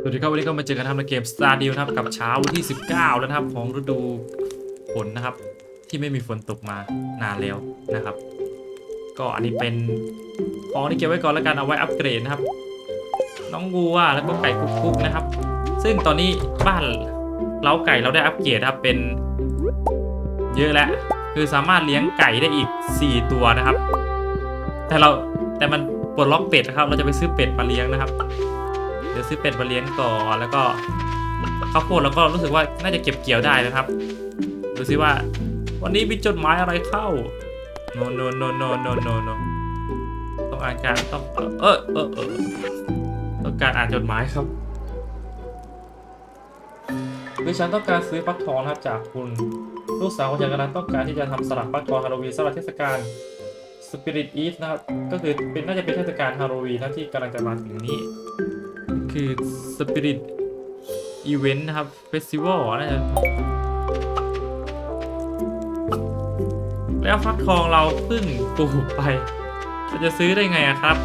สวัสดีครับวันนี้ก็มาเจอกันนะครับในเกม Star d e a l นะครับกับเช้าวันที่ 19 แล้วนะครับของฤดูฝนนะครับ ที่ไม่มีฝนตกมานานแล้วนะครับ ก็อันนี้เป็นของที่เก็บไว้ก่อนแล้วกันเอาไว้อัปเกรดนะครับ น้องวัวแล้วก็ไก่กุ๊กๆนะครับ ซึ่งตอนนี้บ้านเล้าไก่เราได้อัปเกรดครับเป็นเยอะแล้วคือสามารถเลี้ยงไก่ได้อีก 4 ตัวนะครับ แต่เราแต่มันปลดล็อกเป็ดนะครับ เราจะไปซื้อเป็ดมาเลี้ยงนะครับ ดี๋ยวซื้อเป็ดมาเลี้ยงก่อนแล้วก็ข้าวโพดแล้วก็รู้สึกว่าน่าจะเก็บเกี่ยวได้นะครับ ดูซิว่า วันนี้มีจดหมายอะไรเข้า no no no no no no no ต้องอ่านการต้องเออเออเออต้องการอ่านจดหมายครับดิฉันต้องการซื้อฟักทองนะครับจากคุณลูกสาวของฉันกำลังต้องการที่จะทำสลักฟักทองฮาโลวีนสำหรับเทศกาล Spirit Eve นะครับ ก็คือเป็นน่าจะเป็นเทศกาลฮาโลวีนนะที่กำลังจะมาถึงนี้ คือ Spirit Event นะครับ Festival น่าจะแล้วฟักทองเราเพิ่งปลูกไปเราจะซื้อได้ไงอะครับ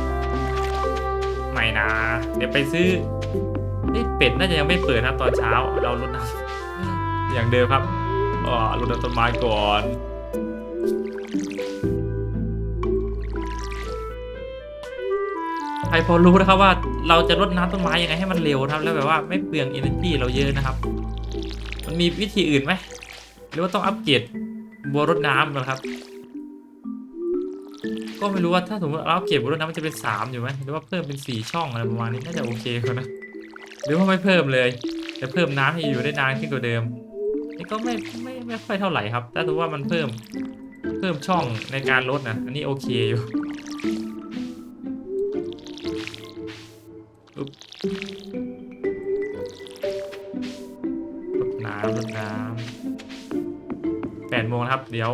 ไม่นะ เดี๋ยวไปซื้อเอ๊ะเป็ดน่าจะยังไม่เปิดนะครับตอนเช้า เราลดน้ำอย่างเดิมครับอ๋อลดน้ำต้นไม้ก่อน ครพอรู้นะครับว่าเราจะรดน้ำต้นไม้ยังไงให้มันเร็วครับ แล้วแบบว่าไม่เปลือง energy เราเยอะนะครับ มันมีวิธีอื่นไหมหรือว่าต้องอัปเกรดบัวรดน้ำนะครับ ก็ไม่รู้ว่าถ้าสมมติเราอัปเกรดบัวรดน้ำมันจะเป็นสามอยู่ไหมหรือว่าเพิ่มเป็นสี่ช่องอะไรประมาณนี้น่าจะโอเคกว่านะหรือว่าไม่เพิ่มเลยจะเพิ่มน้ำให้อยู่ได้นานขึ้นกว่าเดิมนี่ก็ไม่ไม่ไม่ค่อยเท่าไหร่ครับถ้าสมมติว่ามันเพิ่มเพิ่มช่องในการลดนะอันนี้โอเคอยู่ รดน้ำรดน้ำแปดโมงครับ เดี๋ยว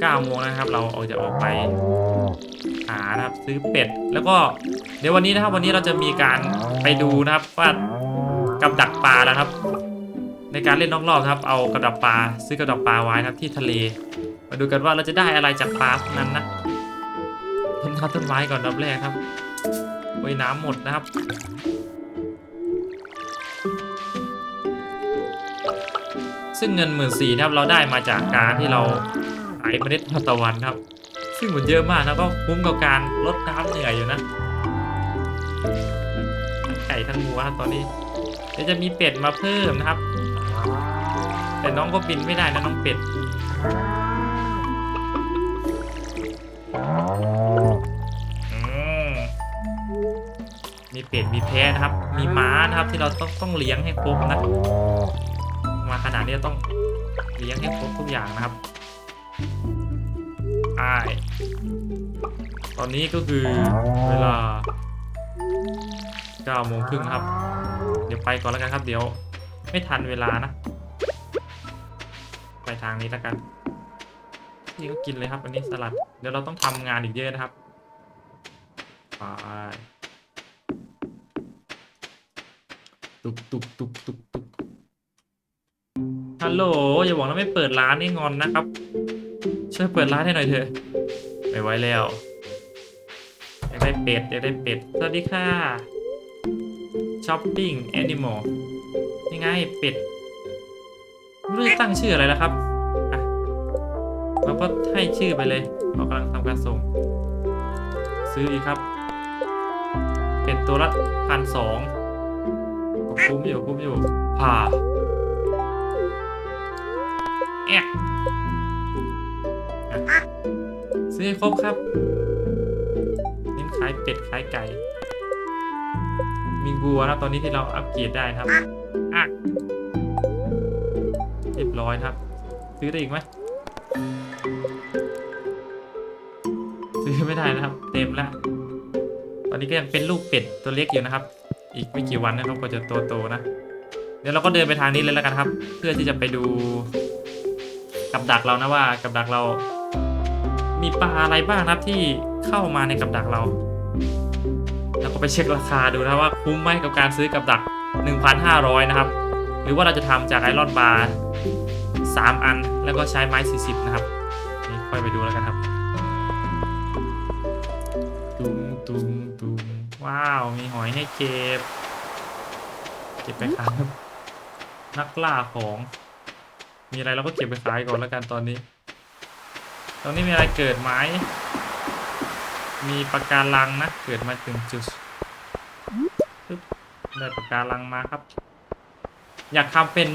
เก้าโมงนะครับ เราออกจะออกไปหานะครับซื้อเป็ด แล้วก็เดี๋ยววันนี้นะครับ วันนี้เราจะมีการไปดูนะครับว่ากับดักปลาแล้วครับ ในการเล่นนอกรอบครับ เอากับดักปลาซื้อกับดักปลาไว้นะครับที่ทะเล มาดูกันว่าเราจะได้อะไรจากปลาพวกนั้นนะต้นน้ำต้นไม้ก่อนดับแรกครับ โอ้ยน้ำหมดนะครับ ซึ่งเงินหมื่นสี่นะครับเราได้มาจากการที่เราขายเมล็ดทานตะวันครับ ซึ่งมันเยอะมากนะก็คุ้มกับการลดน้ำเหนื่อยอยู่นะทั้งไก่ทั้งวัวครับตอนนี้ เดี๋ยวจะมีเป็ดมาเพิ่มนะครับ แต่น้องก็บินไม่ได้นะน้องเป็ด เป็ดมีแพะนะครับ มีม้านะครับที่เราต้องต้องเลี้ยงให้ครบนะ มาขนาดนี้ต้องเลี้ยงให้ครบทุกอย่างนะครับไอตอนนี้ก็คือเวลา9โมงครึ่งครับ เดี๋ยวไปก่อนแล้วกันครับ เดี๋ยว ไม่ทันเวลานะ ไปทางนี้แล้วกัน นี่ก็กินเลยครับ อันนี้สลัด เดี๋ยวเราต้องทำงานอีกเยอะนะครับไป ตุกตุกตุกตุกตุกฮัลโหลอย่าบอกนะไม่เปิดร้านนี่งอนนะครับช่วยเปิดร้านให้หน่อยเถอะไม่ไหวแล้วอยากได้เป็ดอยากได้เป็ดสวัสดีค่ะช้อปปิ้งแอนิมอลนี่ไงเป็ดไม่รู้จะตั้งชื่ออะไรแล้วครับอะเราก็ให้ชื่อไปเลยเรากำลังทำการส่ง ซื้ออีกครับ เป็ดตัวละพันสอง คุ้มอยู่คุ้มอยู่ผ่าแอะอะซื้อให้ครบครับเน้นขายเป็ดขายไก่ มีวัวนะครับตอนนี้ที่เราอัปเกรดได้ครับอะเรียบร้อยครับ ซื้อได้อีกไหมซื้อไม่ได้นะครับ เต็มแล้ว ตอนนี้ก็ยังเป็นลูกเป็ดตัวเล็กอยู่นะครับ อีกไม่กี่วันนะครับก็จะโตๆนะ เดี๋ยวเราก็เดินไปทางนี้เลยแล้วกันครับ เพื่อที่จะไปดูกับดักเรานะว่ากับดักเรา มีปลาอะไรบ้างนะครับที่เข้ามาในกับดักเรา แล้วก็ไปเช็คราคาดูนะว่าคุ้มไหมกับการซื้อกับดัก 1,500 นะครับ หรือว่าเราจะทำจากไอรอนบาร์3อันแล้วก็ใช้ไม้ 40 นะครับนี่ค่อยไปดูแล้วกันครับ ตุ้มตุ้ม ว้าว มีหอยให้เก็บ เก็บไปขายครับนักล่าของ มีอะไรเราก็เก็บไปขายก่อนแล้วกันตอนนี้ ตอนนี้มีอะไรเกิดไหมมีปะการังนะ เกิดมาถึงจุดปึ๊บได้ปะการังมาครับ อยากทำเป็น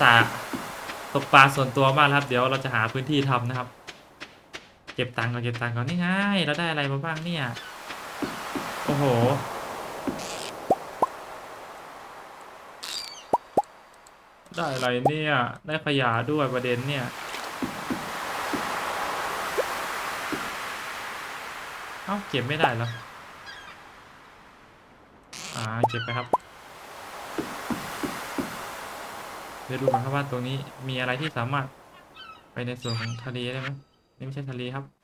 สระตกปลาส่วนตัวมากครับ เดี๋ยวเราจะหาพื้นที่ทำนะครับ เก็บตังค์ก่อนเก็บตังค์ก่อนนี่ไงเราได้อะไรมาบ้างเนี่ยโอ้โห ได้อะไรเนี่ย ได้ขยะด้วยประเด็นเนี่ย เอ้า เก็บไม่ได้เหรออ่า เก็บไปครับ เดี๋ยวดูก่อนครับว่าตรงนี้มีอะไรที่สามารถไปในส่วนของทะเลได้ไหมนี่ไม่ใช่ทะเลครับ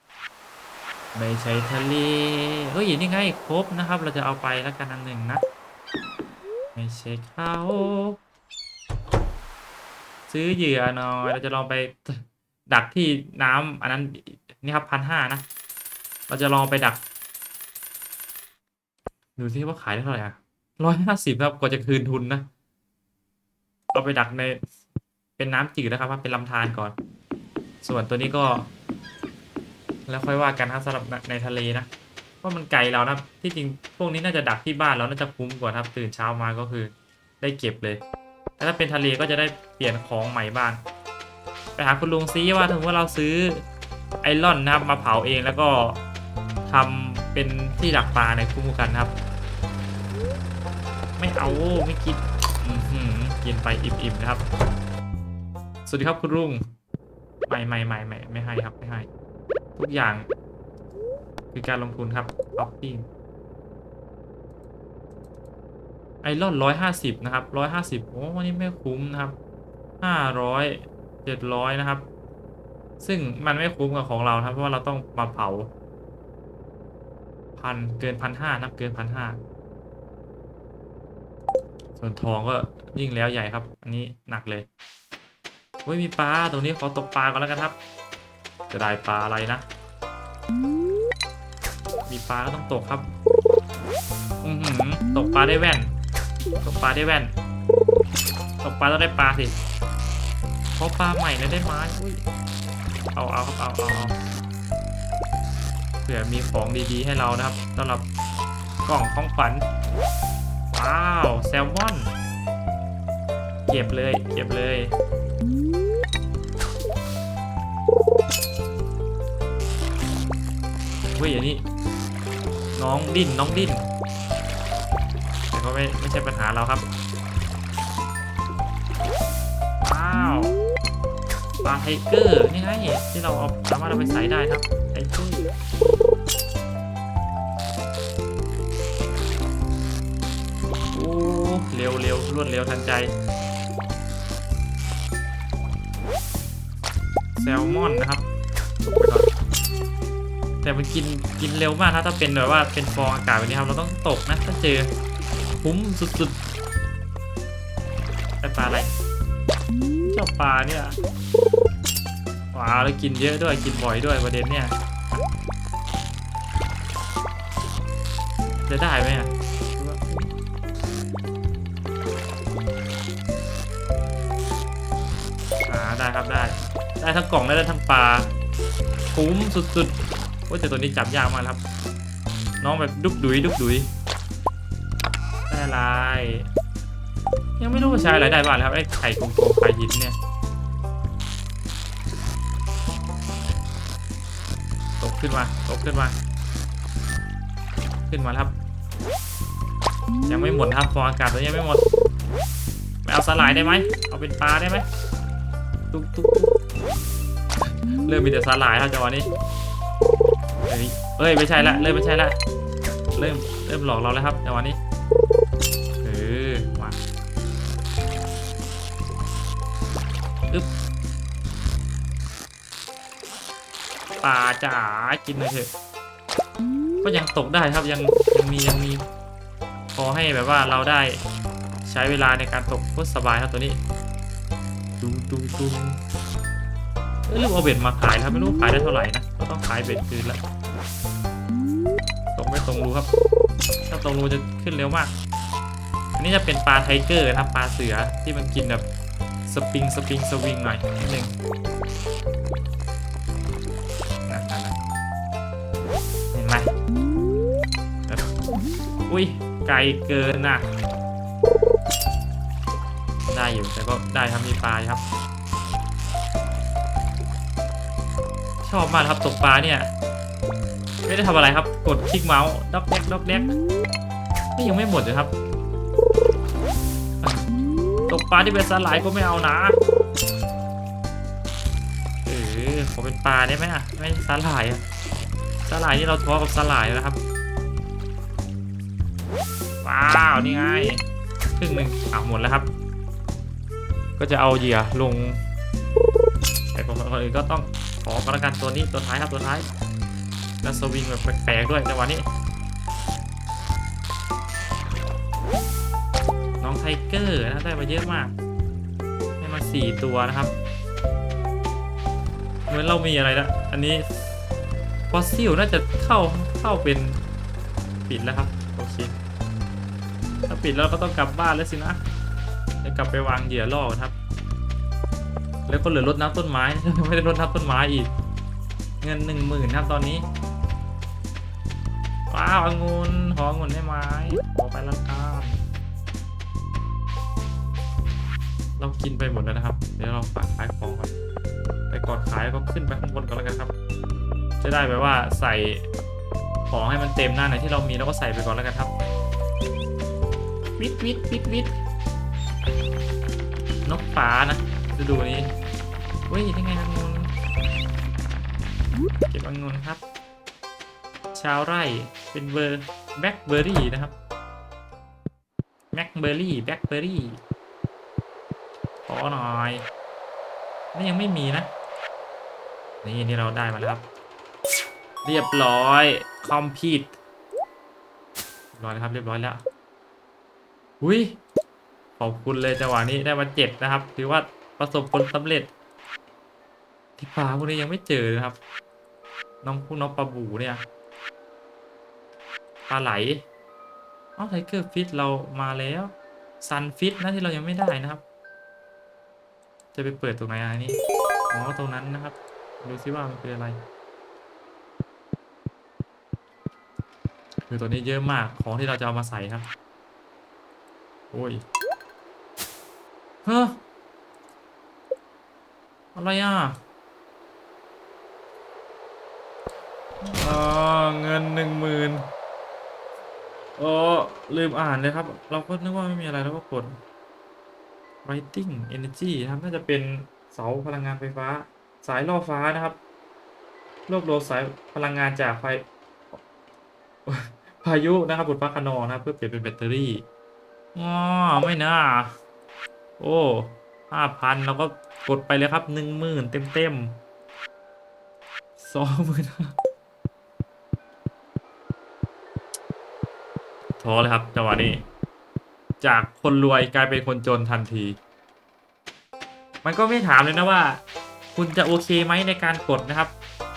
ไม่ใช่ทะเล เฮ้ยนี่ไงครบนะครับ เราจะเอาไปแล้วกันอันหนึ่งนะไม่ใช่เขาซื้อเหยื่อหน่อยเราจะลองไปดักที่น้ำอันนั้นนี่ครับพันห้านะ เราจะลองไปดัก ดูซิว่าขายได้เท่าไหร่อะร้อยห้าสิบครับกว่าจะคืนทุนนะเอาไปดักในเป็นน้ำจืดนะครับว่าเป็นลำธารก่อน ส่วนตัวนี้ก็ แล้วค่อยว่ากันครับสำหรับในทะเลนะเพราะมันไกลเรานะที่จริงพวกนี้น่าจะดักที่บ้านเราน่าจะคุ้มกว่าครับตื่นเช้ามาก็คือได้เก็บเลยแต่ถ้าเป็นทะเลก็จะได้เปลี่ยนของใหม่บ้างไปหาคุณลุงซิว่าถึงว่าเราซื้อไอรอนนะครับมาเผาเองแล้วก็ทำเป็นที่ดักปลาในคุ้มกันครับ ไม่เอาไม่กินกินไปอิ่มๆนะครับ สวัสดีครับคุณลุงไม่ไม่ไม่ไม่ไม่ให้ครับไม่ให้ ทุกอย่างคือการลงทุนครับออฟฟิ้งไอรอนร้อยห้าสิบนะครับร้อยห้าสิบโอ้วันนี้ไม่คุ้มนะครับห้าร้อยเจ็ดร้อยนะครับ ซึ่งมันไม่คุ้มกับของเราครับเพราะว่าเราต้องมาเผาพันเกินพันห้านับเกินพันห้าส่วนทองก็ยิ่งแล้วใหญ่ครับ อันนี้หนักเลยเฮ้ยมีปลาตรงนี้ขอตกปลาก่อนแล้วกันครับ จะได้ปลาอะไรนะ มีปลาก็ต้องตกครับ อือหือตกปลาได้แว่น ตกปลาได้แว่น ตกปลาต้องได้ปลาสิเพราะปลาใหม่แล้วได้ไม้อุ้ยเอาเอาครับเอาเอาเผื่อมีของดีๆให้เรานะครับสำหรับกล่องของขวัญว้าว แซลมอน เก็บเลย เก็บเลย เฮ้ยอันนี้ น้องดิ้นน้องดิ้นแต่ก็ไม่ไม่ใช่ปัญหาเราครับว้าวปลาไทเกอร์นี่ไงที่เราเอาสามารถเอาไปใส่ได้ครับไทเกอร์โอ้เร็วเร็วรวดเร็วทันใจแซลมอนนะครับ แต่มันกินกินเร็วมากนะถ้าเป็นแบบว่าเป็นฟองอากาศแบบนี้ครับเราต้องตกนะถ้าเจอคุ้มสุดๆได้ปลาอะไรเจ้าปลาเนี่ยว้าวแล้วกินเยอะด้วยกินบ่อยด้วยประเด็นเนี่ยจะได้ไหมอะอ่าได้ครับได้ ได้ทั้งกล่องได้ทั้งปลาคุ้มสุดๆ โอ้ยแต่ตัวนี้จับยากมากครับ น้องแบบดุกดุยดุกดุยได้อะไรยังไม่รู้ว่าใช้อะไรได้บ้างครับไอ้ไข่กลมๆไข่หินเนี่ยตกขึ้นมาตกขึ้นมา ขึ้นมาครับ ยังไม่หมดครับฟองอากาศตัวยังไม่หมดไปเอาสลายได้ไหมเอาเป็นปลาได้ไหมตุ๊กตุ๊กตุ๊กเริ่มมีแต่สลายครับจังหวะนี้ เอ้ยเอ้ยไม่ใช่ละเริ่มไม่ใช่ละเริ่มเริ่มหลอกเราแล้วครับจังหวะนี้เออมาอึ๊บปลาจ๋ากินเลยเถอะก็ยังตกได้ครับยังยังมียังมีพอให้แบบว่าเราได้ใช้เวลาในการตกโคตรสบายครับตัวนี้ตุ้งตุ้งตุ้งเอ้ยลืมเอาเบ็ดมาขายครับไม่รู้ขายได้เท่าไหร่นะก็ต้องขายเบ็ดคืนละ ตรงไม่ตรงรูครับ ถ้าตรงรูจะขึ้นเร็วมาก อันนี้จะเป็นปลาไทเกอร์นะครับปลาเสือที่มันกินแบบสปริงสปริงสวิงหน่อยนิดนึงนั่นนั่นนั่นเห็นไหมอุ้ยไกลเกินน่ะได้อยู่แต่ก็ได้ครับมีปลาครับ ชอบมากครับตกปลาเนี่ย ไม่ได้ทำอะไรครับ กดคลิกเมาส์ด็อกแดกด็อกแดกนี่ยังไม่หมดเลยครับ ตกปลาที่เป็นสาหร่ายก็ไม่เอานะเออขอเป็นปลาได้ไหมอะไม่สาหร่ายอะสาหร่ายนี่เราท้อกับสาหร่ายแล้วครับว้าวนี่ไงครึ่งหนึ่งอะหมดแล้วครับ ก็จะเอาเหยื่อลงแต่คนคนอื่นก็ต้องขอประกันตัวนี้ตัวท้ายครับตัวท้าย แล้วสวิงแบบแปลกๆด้วยจังหวะนี้ น้องไทเกอร์นะได้มาเยอะมาก ได้มาสี่ตัวนะครับ เหมือนเรามีอะไรนะอันนี้ฟอสซิลน่าจะเข้าเข้าเป็นปิดแล้วครับโอเคถ้าปิดแล้วก็ต้องกลับบ้านแล้วสินะจะกลับไปวางเหยื่อล่อครับ แล้วก็เหลือรดน้ำต้นไม้ไม่ได้รดน้ำต้นไม้อีก เงินหนึ่งหมื่นครับตอนนี้ ว้าวองุ่นหอองุ่นได้ไหมขอไปล้วกันเรากินไปหมดแล้วนะครับ เดี๋ยวเราฝากขายของก่อนไปก่อนขายก็ขึ้นไปข้างบนก่อนแล้วกันครับ จะได้แบบว่าใส่ของให้มันเต็มหน้าไหนที่เรามีแล้วก็ใส่ไปก่อนแล้วกันครับ วิทวิทวิทวิทนกฟ้านะฤดูนี้เฮ้ยยังไงองุนเก็บองุนครับ ชาวไร่ เป็นเบอร์แบล็คเบอร์รี่นะครับแบล็คเบอร์รี่แบล็คเบอร์รี่ขอหน่อยนี่ยังไม่มีนะ นี่นี่เราได้มาแล้วครับ เรียบร้อย คอมพิวร้อยแล้วครับ เรียบร้อยแล้ว อุ้ยขอบคุณเลยจังหวะนี้ได้มาเจ็ดนะครับ ถือว่าประสบผลสำเร็จ ที่ปลาพวกนี้ยังไม่เจอเลยครับ น้องพวกน้องปลาบูเนี่ย ปลาไหลเอ้าไทเกอร์ฟิตเรามาแล้วซันฟิตนะที่เรายังไม่ได้นะครับ จะไปเปิดตรงไหนอันนี้อ๋อตรงนั้นนะครับ ดูซิว่ามันคืออะไรคือตัวนี้เยอะมากของที่เราจะเอามาใส่ครับ โอ้ย เฮ้ออะไรอะอ่าเงินหนึ่งหมื่น โอ้ลืมอ่านเลยครับ เราก็นึกว่าไม่มีอะไรแล้วก็กด Writing Energy นะครับ น่าจะเป็นเสาพลังงานไฟฟ้า สายล่อฟ้านะครับ รวบรวมสายพลังงานจากไฟ พายุนะครับบนฟ้าคนองนะเพื่อเปลี่ยนเป็นแบตเตอรี่อ๋อไม่น่าโอ้ห้าพันเราก็กดไปเลยครับหนึ่งหมื่นเต็มเต็มสองหมื่น ท้อเลยครับจังหวะนี้ จากคนรวยกลายเป็นคนจนทันที มันก็ไม่ถามเลยนะว่า คุณจะโอเคไหมในการกดนะครับ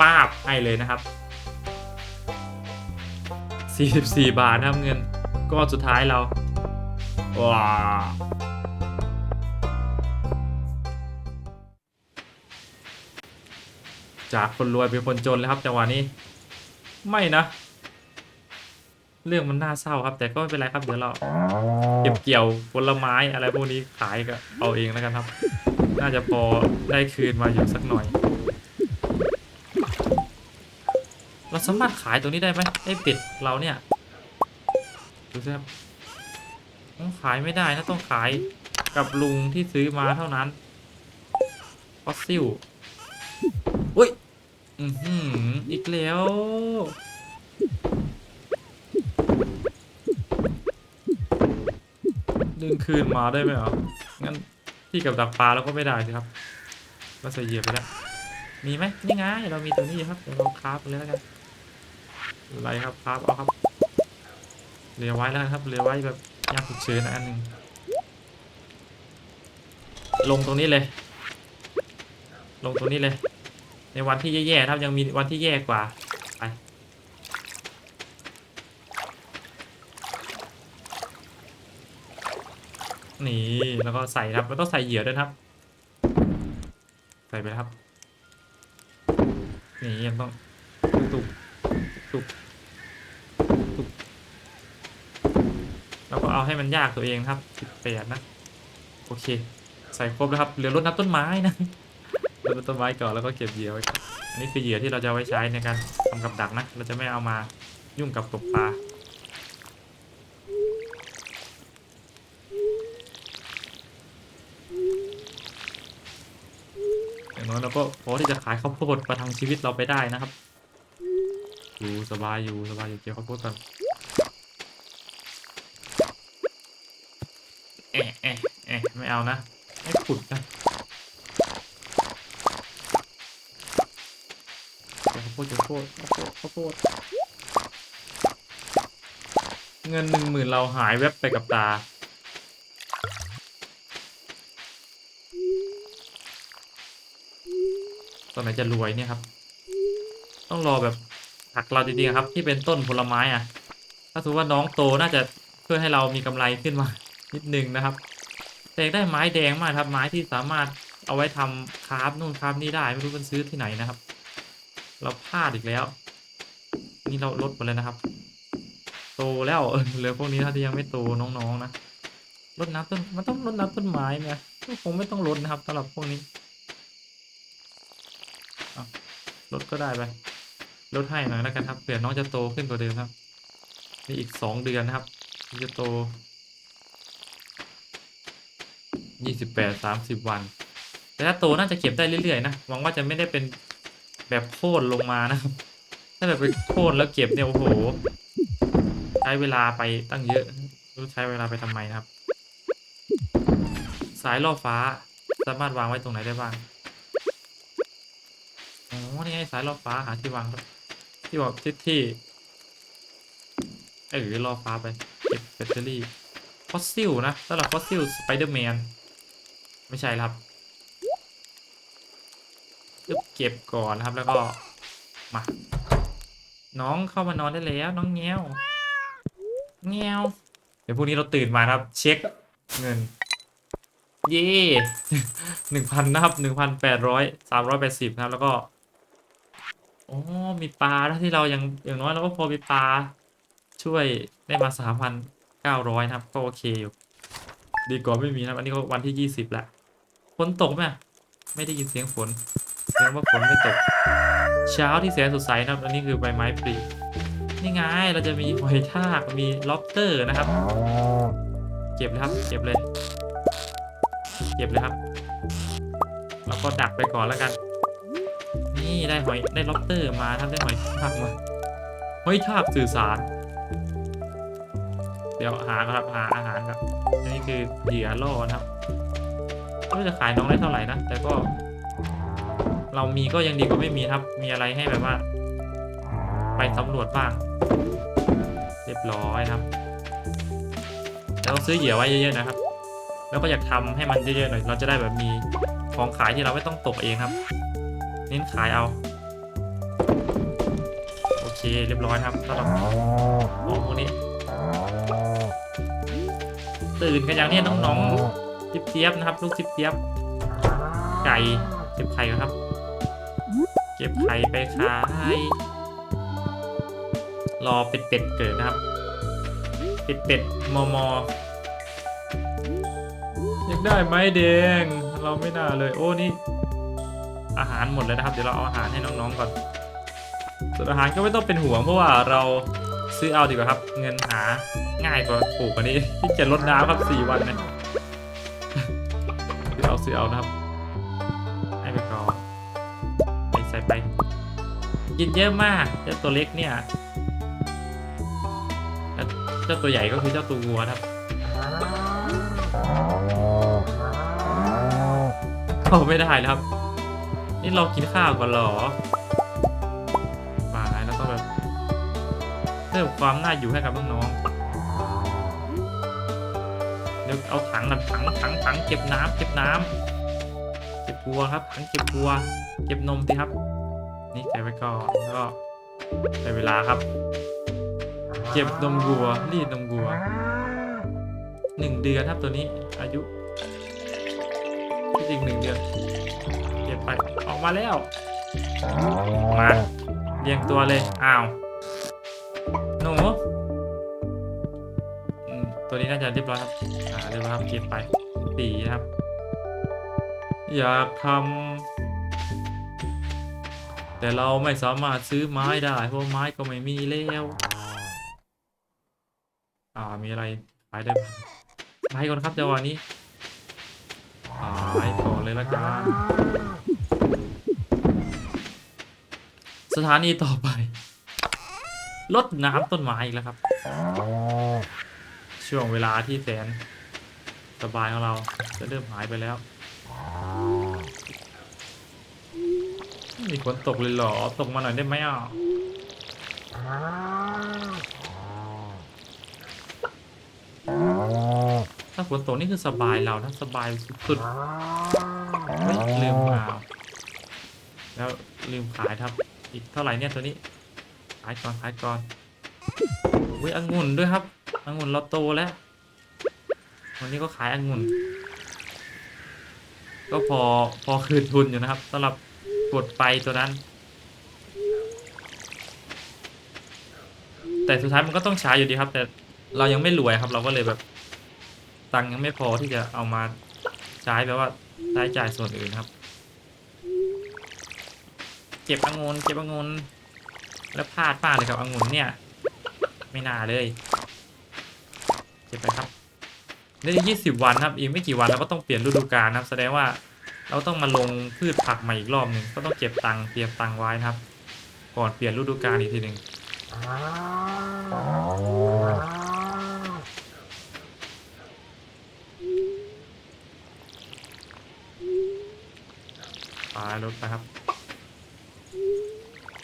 ป้าบให้เลยนะครับ 44 บาทนะครับเงินก้อนสุดท้ายเราว้าจากคนรวยเป็นคนจนแล้วครับจังหวะนี้ ไม่นะ เรื่องมันน่าเศร้าครับ แต่ก็ไม่เป็นไรครับเดี๋ยวเราเก็บเกี่ยวผลไม้อะไรพวกนี้ขายก็เอาเองแล้วกันครับ น่าจะพอได้คืนมาอยู่สักหน่อย เราสามารถขายตรงนี้ได้ไหมไอ้เป็ดเราเนี่ยดูสิครับต้องขายไม่ได้นะต้องขายกับลุงที่ซื้อมาเท่านั้นฟอสซิลอุ้ยอือหืออีกแล้ว ดึงคืนมาได้ไหมเหรองั้นที่กับดักปลาเราก็ไม่ได้สิครับเราใส่เหยื่อไปแล้วมีไหมนี่ไงเรามีตัวนี้ครับเดี๋ยวเราคราฟเลยแล้วกันอะไรครับคราฟเอาครับเหลือไว้แล้วครับเหลือไว้แบบยามฉุกเฉินอันหนึ่งลงตรงนี้เลย ลงตรงนี้เลย ในวันที่แย่ๆครับยังมีวันที่แย่กว่าไป นี่แล้วก็ใส่ครับแล้วต้องใส่เหยื่อด้วยครับ ใส่ไปครับ นี่ยังต้องตุกตุกตุกแล้วก็เอาให้มันยากตัวเองครับสิบแปดนะ โอเค ใส่ครบแล้วครับ เหลือรดน้ำต้นไม้นะรดน้ำต้นไม้ก่อนแล้วก็เก็บเหยื่อไว้อันนี้คือเหยื่อที่เราจะไว้ใช้ในการทำกับดักนะ เราจะไม่เอามายุ่งกับตกปลา อย่างน้อยเราก็พอที่จะขายข้าวโพดประทังชีวิตเราไปได้นะครับ อยู่สบายอยู่สบายอยู่เกี่ยวข้าวโพดกันเอะเอะเอะไม่เอานะไม่ขุดนะข้าวโพดเกี่ยวข้าวโพดข้าวโพดข้าวโพดเงินหนึ่งหมื่นเราหายแวบไปกับตา ตอนไหนจะรวยเนี่ยครับ ต้องรอแบบหักเราจริงๆครับ ที่เป็นต้นผลไม้อะ ถ้าสมมติว่าน้องโตน่าจะช่วยให้เรามีกำไรขึ้นมา นิดนึงนะครับแต่ได้ไม้แดงมากครับ ไม้ที่สามารถเอาไว้ทำคราฟนู่นคราฟนี่ได้ไม่รู้มันซื้อที่ไหนนะครับ เราพลาดอีกแล้ว นี่เราลดไปเลยนะครับ โตแล้วเหลือพวกนี้เท่าที่ยังไม่โตน้องๆนะรดน้ำต้นมันต้องรดน้ำต้นไม้ไหมก็คงไม่ต้องรดนะครับสำหรับพวกนี้ ลดก็ได้ไปลดให้หน่อยแล้วกันครับเผื่อน้องจะโตขึ้นกว่าเดิมครับนี่อีกสองเดือนนะครับที่จะโตยี่สิบแปดสามสิบวัน แต่ถ้าโตน่าจะเก็บได้เรื่อยๆนะหวังว่าจะไม่ได้เป็นแบบโค่นลงมานะครับถ้าแบบไปโค่นแล้วเก็บเนี่ยโอ้โห ใช้เวลาไปตั้งเยอะรู้ใช้เวลาไปทำไมนะครับ สายล่อฟ้าสามารถวางไว้ตรงไหนได้บ้าง อ๋อนี่ไงสายล่อฟ้าหาที่วางที่บอกที่ที่เออล่อฟ้าไปเก็บแบตเตอรี่ฟอสซิลนะสำหรับฟอสซิลสไปเดอร์แมนไม่ใช่ครับจึ๊บเก็บก่อนนะครับแล้วก็มาน้องเข้ามานอนได้แล้ว น้องเงี้ยวเงี้ยวเดี๋ยวพรุ่งนี้เราตื่นมาครับ เช็คเงิน เย่หนึ่งพันนะครับหนึ่งพันแปดร้อยสามร้อยแปดสิบนะครับแล้วก็ อ๋อมีปลาถ้าที่เรายังอย่างน้อยเราก็พอมีปลาช่วยได้มาสามพันเก้าร้อยนะครับ ก็โอเคอยู่ดีกว่าไม่มีนะอันนี้ก็วันที่ยี่สิบละฝนตกไหมไม่ได้ยินเสียงฝนแสดงว่าฝนไม่ตก เช้าที่แสนสดใสนะครับอันนี้คือใบไม้ปลินี่ไงเราจะมีหอยทากมีล็อบสเตอร์นะครับ เก็บเลยครับ เก็บเลย เก็บเลยครับ แล้วก็ดักไปก่อนแล้วกัน ได้หอยได้ล็อบเตอร์มาท่านได้หอยทากมาหอยทากสื่อสาร เดี๋ยวหาครับหาอาหารครับอันนี้คือเหยื่อล่อนะครับไม่รู้จะขายน้องได้เท่าไหร่นะแต่ก็ เรามีก็ยังดีกว่าไม่มีครับ มีอะไรให้แบบว่า ไปสำรวจบ้าง เรียบร้อยครับเราต้องซื้อเหยื่อไว้เยอะๆนะครับ แล้วก็อยากทำให้มันเยอะๆหน่อยเราจะได้แบบมีของขายที่เราไม่ต้องตกเองครับ เน้นขายเอา โอเคเรียบร้อยครับสำหรับของพวกนี้ ตื่นกันอย่างนี้น้องๆจิบเจี๊ยบนะครับ ลูกจิบเจี๊ยบ ไก่เก็บไข่ครับ เก็บไข่ไปขายรอเป็ดเป็ดเกิดนะครับ เป็ดเป็ดมอมออยากได้ไม้แดง เราไม่น่าเลย โอ้นี่ อาหารหมดเลยนะครับ เดี๋ยวเราเอาอาหารให้น้องๆก่อน ส่วนอาหารก็ไม่ต้องเป็นห่วงเพราะว่าเราซื้อเอาดีกว่าครับ เงินหาง่ายกว่าปลูกกว่านี้ที่จะลดน้ำครับสี่วันเนี่ยซื้อเอาซื้อเอานะครับให้ไปก่อนไปใส่ไปกินเยอะมากเจ้าตัวเล็กเนี่ยแล้วเจ้าตัวใหญ่ก็คือเจ้าตัววัวครับเข้าไม่ได้แล้วครับ นี่เรากินข้าวก่อนหรอมาแล้วต้องแบบเพิ่มความน่าอยู่ให้กับน้องๆเดี๋ยวเอาถังกันถังถังถังเก็บน้ำเก็บน้ำเก็บบัวครับ ถังเก็บบัว เก็บนมสิครับ นี่แกะไว้ก่อนแล้วก็ได้เวลาครับ เก็บนมวัวรีดนมวัวหนึ่งเดือนครับตัวนี้อายุจริงหนึ่งเดือน ไปออกมาแล้ว มา เรียงตัวเลย อ้าว หนูอืมตัวนี้น่าจะเรียบร้อยครับ อ่า เรียบร้อยครับเก็บไปสีนะครับ อยากทำ แต่เราไม่สามารถซื้อไม้ได้ เพราะไม้ก็ไม่มีแล้ว อ่า มีอะไรขายได้บ้างขายก่อนครับจังหวะนี้ขายก่อนเลยละกัน สถานีต่อไปลดน้ำต้นไม้อีกแล้วครับ ช่วงเวลาที่แสน สบายของเราจะเริ่มหายไปแล้ว มีฝนตกเลยเหรอ ตกมาหน่อยได้ไหมอะถ้าฝนตกนี่คือสบายเรานะสบายสุดๆลืมมาแล้วลืมขายครับ อีกเท่าไหร่เนี่ยตัวนี้ขายก่อนขายก่อนอุ้ยองุ่นด้วยครับองุ่นเราโตแล้ว วันนี้ก็ขายองุ่น ก็พอพอคืนทุนอยู่นะครับสำหรับกดไปตัวนั้น แต่สุดท้ายมันก็ต้องใช้อยู่ดีครับ แต่เรายังไม่รวยครับ เราก็เลยแบบ ตังค์ยังไม่พอที่จะเอามาใช้แบบว่าใช้จ่ายส่วนอื่นครับ เก็บองุ่นเก็บองุ่นแล้วพลาดมากเลยกับองุ่นเนี่ย ไม่น่าเลย เก็บไปครับได้ยี่สิบวันครับ อีกไม่กี่วันเราก็ต้องเปลี่ยนฤดูกาลนะครับ แสดงว่าเราต้องมาลงพืชผักใหม่อีกรอบหนึ่งก็ต้องเก็บตังค์เตรียมตังค์ไว้นะครับ ก่อนเปลี่ยนฤดูกาลอีกทีหนึ่งไปรถไปครับ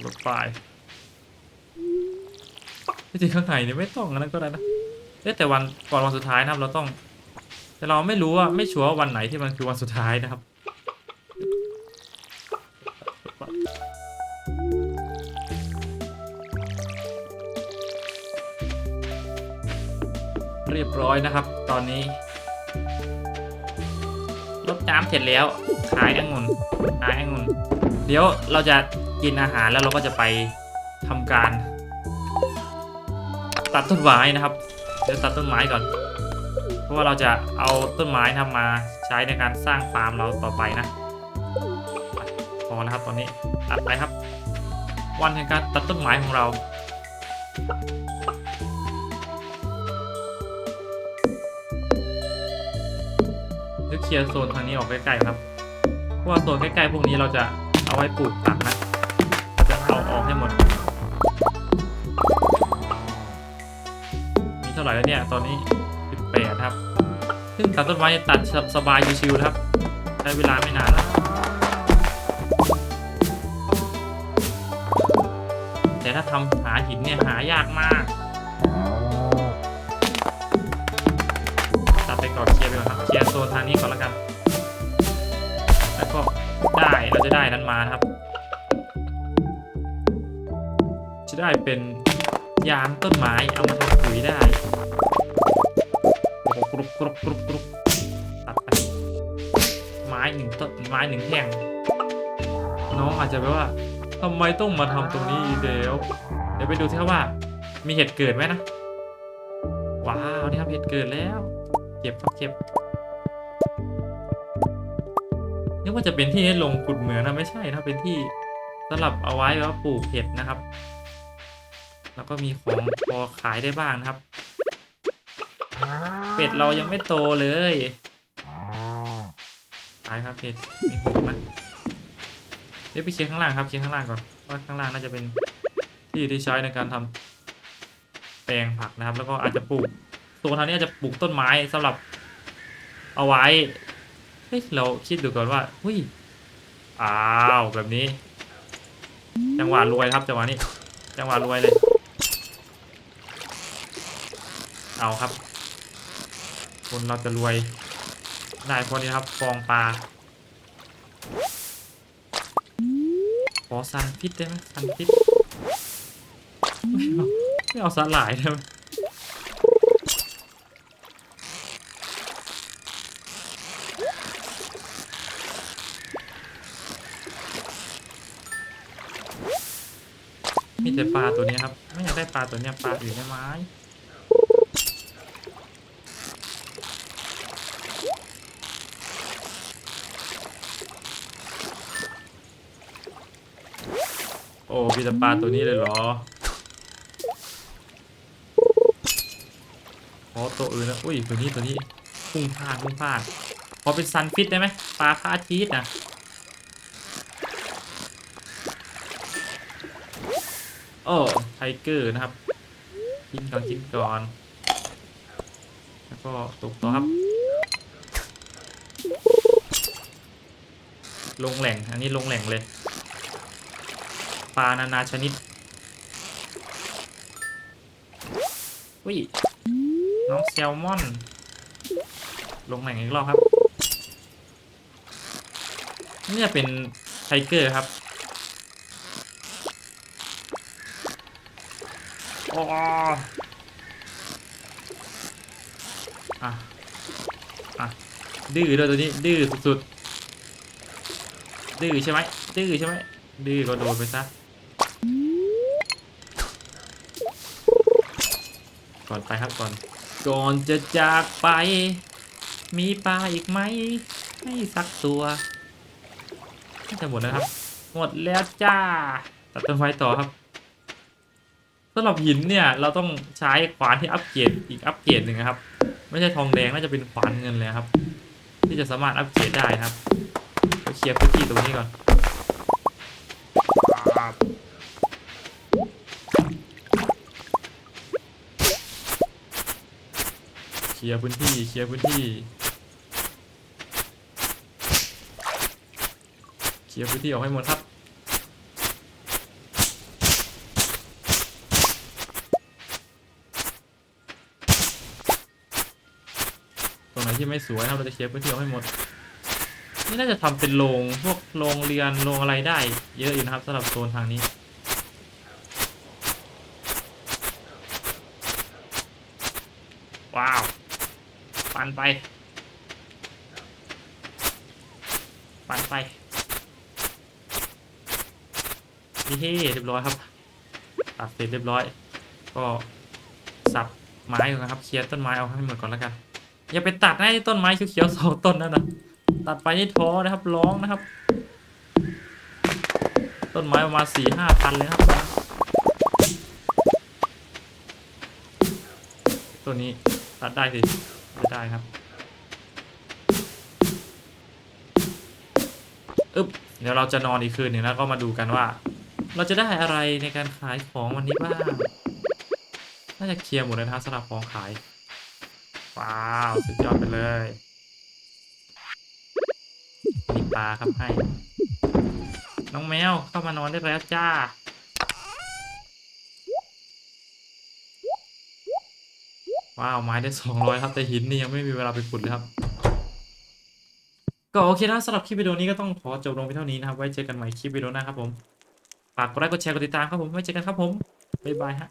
รถไปจริงข้างในเนี่ยไม่ต้องอันนั้นก็ได้นะเอ๊ะแต่วันก่อนวันสุดท้ายนะครับ เราต้อง แต่เราไม่รู้ว่าไม่ชัวร์ว่าวันไหนที่มันคือวันสุดท้ายนะครับเรียบร้อยนะครับ ตอนนี้ลดน้ำเสร็จแล้วขายองุ่นขายองุ่นเดี๋ยวเราจะ กินอาหารแล้วเราก็จะไปทำการ ตัดต้นไม้นะครับ เดี๋ยวตัดต้นไม้ก่อน เพราะว่าเราจะเอาต้นไม้ทำมาใช้ในการสร้างฟาร์มเราต่อไปนะพอแล้วครับตอนนี้ตัดไปครับ วันแห่งการตัดต้นไม้ของเราเดี๋ยวเคลียร์โซนทางนี้ออกใกล้ๆครับเพราะว่าโซนใกล้ๆพวกนี้เราจะเอาไว้ปลูกผักนะ ไหร่แล้วเนี่ย ตอนนี้18ครับ ซึ่งตัดต้นไม้ตัดสบายชิวๆนะครับ ใช้เวลาไม่นานแล้วแต่ถ้าทำหาหินเนี่ยหายากมากตัดไปก่อนเคลียร์ไปก่อนครับเคลียร์โซนทางนี้ก่อนแล้วกัน แล้วก็ได้เราจะได้นั้นมานะครับ จะได้เป็น ยางต้นไม้เอามาทำปุ๋ยได้กรุบกรุบกรุบกรุบตัดไปไม้หนึ่งต้นไม้หนึ่งแท่งน้องอาจจะแบบว่าทำไมต้องมาทำตรงนี้เดี๋ยวเดี๋ยวไปดูที่ว่า มีเห็ดเกิดไหมนะว้าวนี่ครับเห็ดเกิดแล้ว เก็บครับเก็บนึกว่าจะเป็นที่ให้ลงขุดเหมืองนะไม่ใช่นะเป็นที่สำหรับเอาไว้แบบว่าปลูกเห็ดนะครับ แล้วก็มีของพอขายได้บ้างนะครับ เป็ดเรายังไม่โตเลยขายครับเป็ดมีหกนะเดี๋ยวไปเคลียร์ข้างล่างครับเคลียร์ข้างล่างก่อนว่าข้างล่างน่าจะเป็นที่ที่ใช้ในการทำแปลงผักนะครับ แล้วก็อาจจะปลูกตัวทางนี้อาจจะปลูกต้นไม้สำหรับเอาไว้เฮ้ยเราคิดดูก่อนว่าหุ้ยอ้าวแบบนี้ จังหวะรวยครับจังหวะนี้ จังหวะรวยเลย เอาครับ คนเราจะรวยได้พอนี้ครับฟองปลาขอสันพิษได้ไหมซันพิษไม่เอาไม่เอาสลายได้ไหมมีแต่ปลาตัวนี้ครับ ไม่อยากได้ปลาตัวนี้ปลาอื่นได้ไหม อ้มีแต่ปลาตัวนี้เลยเหรอขอตัวอื่นแล้วอุ้ยตัวนี้ตัวนี้พุ่งพลาดพุ่งพลาดพอเป็นซันฟิตได้ไหมปลาพระอาทิตย์นะโอ้ไทเกอร์นะครับกินก่อนกินก่อน แล้วก็ตกต่อครับ ลงแหล่งอันนี้ลงแหล่งเลย ปลานานาชนิดอุ้ยน้องแซลมอน ลงแหล่งอีกรอบครับ เนี่ยเป็นไทเกอร์ครับโอ้อะอะดื้อด้วยตัวนี้ ดื้อสุดๆดื้อใช่ไหมดื้อใช่ไหมดื้อก็โดนไปซะ ก่อนไปครับก่อน ก่อนจะจากไป มีปลาอีกไหมให้สักตัวจะหมดแล้วครับ หมดแล้วจ้า ตัดต้นไม้ต่อครับสำหรับหินเนี่ยเราต้องใช้ขวานที่อัปเกรดอีกอัปเกรดหนึ่งครับ ไม่ใช่ทองแดงน่าจะเป็นขวานเงินเลยครับ ที่จะสามารถอัปเกรดได้ครับเคลียร์พื้นที่ตรงนี้ก่อน ลียร์พื้นที่เคลียร์พื้นที่เคลียร์พื้นที่ออกให้หมดครับตรงไหนที่ไม่สวยนะครับเราจะเคลียร์พื้นที่ออกให้หมดนี่น่าจะทำเป็นโรงพวกโรงเรียนโรงอะไรได้ เยอะอยู่นะครับสำหรับโซนทางนี้ ว้าว ปันไป ปันไปนี่เฮ้เรียบร้อยครับ ตัดเสร็จเรียบร้อย ก็สับไม้ก่อนนะครับ เคลียร์ต้นไม้เอาให้หมดก่อนแล้วกัน อย่าไปตัดนะต้นไม้เขียวๆสองต้นนั่นนะตัดไปให้ท้อนะครับ ร้องนะครับ ต้นไม้ประมาณสี่ห้าพันเลยครับต้นนี้ตัดได้สิ ไม่ได้ครับอึ๊บเดี๋ยวเราจะนอนอีกคืนหนึ่งแล้วก็มาดูกันว่า เราจะได้อะไรในการขายของวันนี้บ้าง น่าจะเคลียร์หมดเลยนะสำหรับของขาย ว้าว สุดยอดไปเลยมีปลาครับให้ น้องแมวเข้ามานอนได้แล้วจ้า ว้าวไม้ได้สองร้อยครับแต่หินนี่ยังไม่มีเวลาไปขุดเลยครับ ก็โอเคนะสำหรับคลิปวิดีโอนี้ก็ต้องขอจบลงไปเท่านี้นะครับไว้เจอกันใหม่คลิปวิดีโอหน้าครับผมฝากกดไลค์กดแชร์กดติดตามครับผมไว้เจอกันครับผมบ๊ายบายฮะ